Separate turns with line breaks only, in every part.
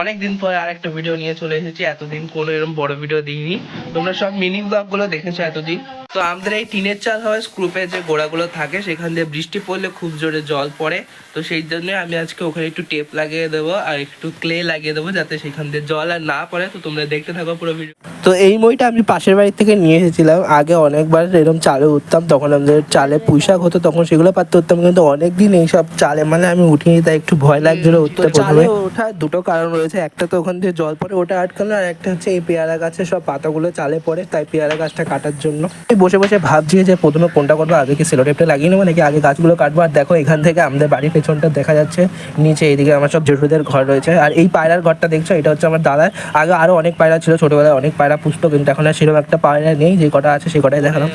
অনেক দিন পরে আরেকটা ভিডিও নিয়ে চলে এসেছি। এতদিন কোনো এরকম বড় ভিডিও দিইনি। তোমরা সব মিনি ব্লগগুলো দেখেছ এতদিন। তো আমাদের এই টিনের চাল হয় স্ক্রুপে যে গোড়াগুলো থাকে সেখান দিয়ে বৃষ্টি পড়লে খুব জোরে জল পড়ে। তো সেই জন্য আমি আজকে ওখানে একটু টেপ লাগিয়ে দেবো আর একটু ক্লে লাগিয়ে দেবো যাতে সেখান দিয়ে জল আর না পড়ে। তো তোমরা দেখতে থাকো পুরো ভিডিও তো এই মইটা আমি পাশের বাড়ি থেকে নিয়ে এসেছিলাম। আগে অনেকবার এরকম চালে উঠতাম তখন আমাদের চালে পুঁইশাক হতো তখন সেগুলো পাততে উঠতাম কিন্তু অনেকদিন এইসব চালে মানে আমি উঠিনি তাই একটু ভয় লাগছিল উঠতে চালে ওঠা দুটো কারণ রয়েছে। একটা তো ওখান দিয়ে জল পড়ে ওটা আটকানো আর একটা হচ্ছে এই পেয়ারা গাছের সব পাতাগুলো চালে পড়ে তাই পেয়ারা গাছটা কাটার জন্য। বসে বসে ভাবছি যে প্রথমে কোনটা করব, আগে কি সেলোটেপটা লাগিয়ে নেব নাকি আগে গাছগুলো কাটবো? আর দেখো এখান থেকে আমাদের বাড়ির পেছনটা দেখা যাচ্ছে, নিচে এদিকে আমার সব জেঠুদের ঘর রয়েছে। আর এই পায়রার ঘরটা দেখছ? এটা হচ্ছে আমার দাদার। আগে আরও অনেক পায়রা ছিল, ছোটবেলায় অনেক পায়রা পুষতো, কিন্তু এখন আর সেরকম একটা পায়রা নেই, যে কটা আছে সে কটাই দেখালাম।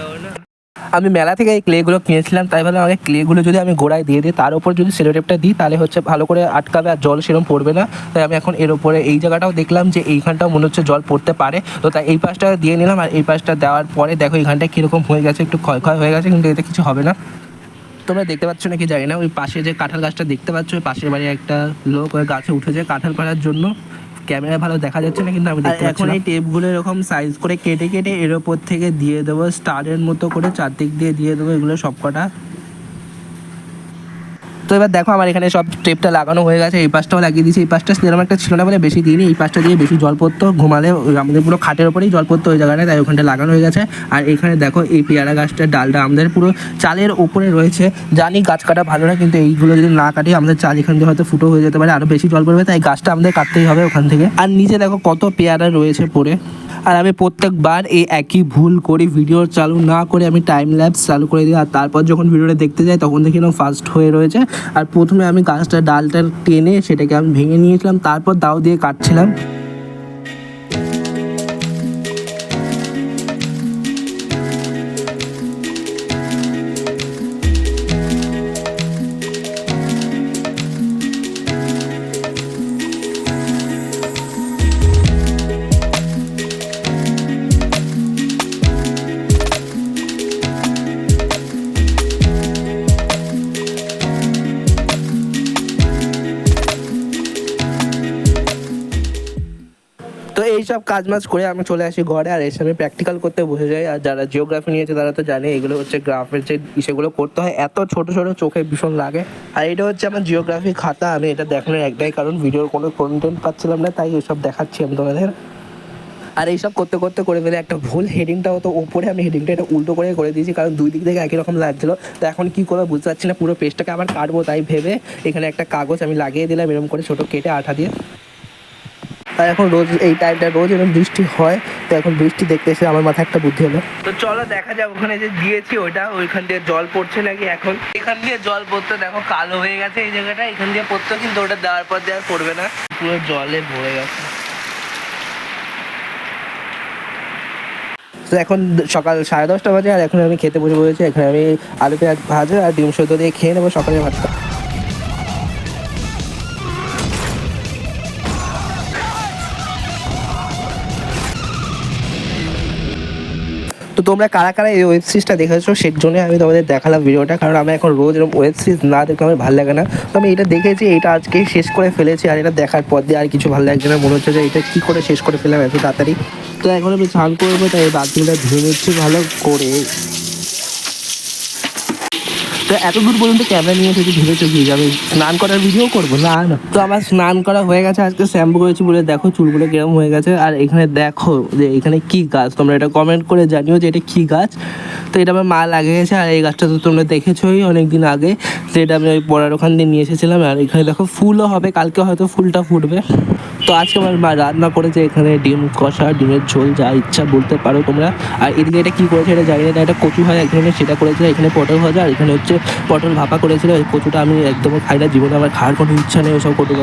আমি মেলা থেকে এই ক্লেগুলো কিনেছিলাম, তাই ভাবলাম আগে ক্লেগুলো যদি আমি গোড়ায় দিয়ে দিই, তার উপর যদি সেলোটেপটা দিই, তাহলে হচ্ছে ভালো করে আটকাবে আর জল সেরকম পড়বে না। তাই আমি এখন এর উপরে এই জায়গাটাও দেখলাম যে এইখানটাও মনে হচ্ছে জল পড়তে পারে। তো তাই এই পাশটা দিয়ে নিলাম আর এই পাশটা দেওয়ার পরে দেখো এইখানটা কীরকম হয়ে গেছে, একটু ক্ষয় ক্ষয় হয়ে গেছে, কিন্তু এতে কিছু হবে না। তোমরা দেখতে পাচ্ছ নাকি জানি না, ওই পাশে যে কাঁঠাল গাছটা দেখতে পাচ্ছ, ওই পাশের বাড়ি একটা লোক ওই গাছে উঠেছে কাঁঠাল পাড়ার জন্য। ক্যামেরা ভালো দেখা যাচ্ছে না কিন্তু আমি দেখতে পাচ্ছি এখন এই টেপগুলো এরকম সাইজ করে কেটে কেটে এর ওপর থেকে দিয়ে দেবো স্টারের মতো করে চারদিক দিয়ে দিয়ে দেবো এগুলো সব কটা তো এবার দেখো আমার এখানে সব টেপটা লাগানো হয়ে গেছে, এই পাশটাও লাগিয়ে দিয়েছি, এই পাশটা সেরকম একটা ছিল না বলে বেশি দিইনি, এই পাশটা দিয়ে বেশি জল পড়তো, ঘুমালে আমাদের পুরো খাটের ওপরেই জল পড়তো ওই জায়গাটায়, তাই ওখানটা লাগানো হয়ে গেছে। আর এখানে দেখো এই পেয়ারা গাছটার ডালটা আমাদের পুরো চালের ওপরে রয়েছে। জানি গাছ কাটা ভালো না, কিন্তু এইগুলো যদি না কাটি আমাদের চাল এখান দিয়ে হয়তো ফুটো হয়ে যেতে পারে আরও বেশি জল পড়বে, তাই গাছটা আমাদের কাটতেই হবে ওখান থেকে। আর নিচে দেখো কত পেয়ারা রয়েছে পড়ে। আর আমি প্রত্যেকবার এই একই ভুল করি, ভিডিও চালু না করে আমি টাইম ল্যাপস চালু করে দিই, আর তারপর যখন ভিডিওটা দেখতে যাই, তখন দেখি ফার্স্ট হয়ে রয়েছে। আর প্রথমে আমি গাছটা ডালটা টেনে সেটাকে আমি ভেঙে নিয়েছিলাম তারপর দাও দিয়ে কাটছিলাম। তো এইসব কাজ মাজ করে আমি চলে আসি ঘরে, আর এসে আমি প্র্যাকটিক্যাল করতে বসে যাই। আর যারা জিওগ্রাফি নিয়েছে তারা তো জানে, এগুলো হচ্ছে গ্রাফের যে সেগুলো করতে হয়, এত ছোট ছোট চোখে ভীষণ লাগে। আর এটা হচ্ছে আমার জিওগ্রাফি খাতা, আমি এটা দেখানোর একটাই কারণ ভিডিওর কোনো কন্টেন্ট পাচ্ছিলাম না, তাই এসব দেখাচ্ছি আমি তোমাদের। আর এইসব করতে করতে, করে ফেলে একটা ভুল হেডিংটা হতো, ওপরে আমি হেডিংটা এটা উল্টো করে করে দিয়েছি, কারণ দুই দিক থেকে একই রকম লাগছিল। তো এখন কী করব বুঝতে পারছি না, পুরো পেজটাকে আবার কাটবো, তাই ভেবে এখানে একটা কাগজ আমি লাগিয়ে দিলাম, এরকম করে ছোটো কেটে আঠা দিয়ে। আর এখন রোজ এই টাইমটা রোজ এরকম বৃষ্টি হয় তো এখন বৃষ্টি দেখতে এসে আমার মাথায় একটা বুদ্ধি হলো। তো চলো দেখা যাক ওখানে যে গিয়েছি ওইটা ওইখান দিয়ে জল পড়ছে নাকি এখন? এখান দিয়ে জল পড়তে দেখো কালো হয়ে গেছে এই জায়গাটা এখান দিয়ে পড়তো কিন্তু ওটা দেওয়ার পর দিয়ে আর পড়বে না। পুরো জলে ভরে গেছে। তো এখন সকাল সাড়ে দশটা বাজে আর এখন আমি খেতে বসে পড়েছি এখানে আমি আলু পেঁয়াজ ভাজা আর ডিম সেদ্ধ দিয়ে খেয়ে নেব সকালের ভাতটা। তো তোমরা কারা কারা এই ওয়েব সিরিজটা দেখেছ সেই জন্য আমি তোমাদের দেখালাম ভিডিওটা, কারণ আমি এখন রোজ এরকম ওয়েব সিরিজ না দেখলে আমার ভালো লাগে না। তো আমি এটা দেখেছি, এটা আজকে শেষ করে ফেলেছি, আর এটা দেখার পর দিয়ে আর কিছু ভালো লাগছে না। মনে হচ্ছে যে এটা কী করে শেষ করে ফেলাম এত তাড়াতাড়ি। তো এখন আমি স্নান করব, তাই বাথরুমটা ধুয়ে নিচ্ছি ভালো করে। তো এত দূর পর্যন্ত ক্যামেরা নিয়ে এসেছি ভেবেছো কি যে আমি স্নান করার ভিডিও করব? না না। তো আমার স্নান করা হয়ে গেছে, আজকে শ্যাম্পু করেছি বলে দেখো চুলগুলো কিরম হয়ে গেছে। আর এখানে দেখো যে এখানে কি গাছ, তোমরা এটা কমেন্ট করে জানিও যে এটা কি গাছ। তো এটা আমার মা লাগিয়েছে, আর এই গাছটা তো তোমরা দেখেছোই অনেক দিন আগে। তো এটা আমি ওই পড়ার ওখান দিয়ে নিয়ে এসেছিলাম, আর এখানে দেখো ফুলও হবে, কালকে হয়তো ফুলটা ফুটবে। তো আজকে আমার রান্না করেছে, এখানে ডিম কষা, ডিমের ঝোল, যা ইচ্ছা বলতে পারো তোমরা। আর এদিকে এটা কি করেছে এটা জানি না, এটা কচু হয় এক ধরনের সেটা করেছিল, এখানে পটল ভাজা, আর এখানে হচ্ছে পটল ভাপা করেছিল, এই কচুটা আমি একদম খাই না, জীবনে আমার খাওয়ার কোনো ইচ্ছা নেই ওসব কচু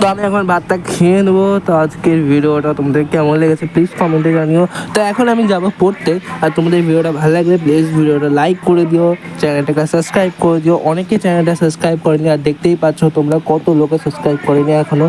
তো আমি এখন ভাতটা খেয়ে নেব, তো আজকের ভিডিওটা তোমাদের কেমন লেগেছে প্লিজ কমেন্টে জানিও। তো এখন আমি যাব পড়তে, আর তোমাদের ভিডিওটা ভালো লাগলে প্লিজ ভিডিওটা লাইক করে দিও, চ্যানেলটাকে সাবস্ক্রাইব করে দিও, অনেকে চ্যানেলটা সাবস্ক্রাইব করেনি, আর দেখতেই পাচ্ছ তোমরা কত লোকে সাবস্ক্রাইব করেনি এখনও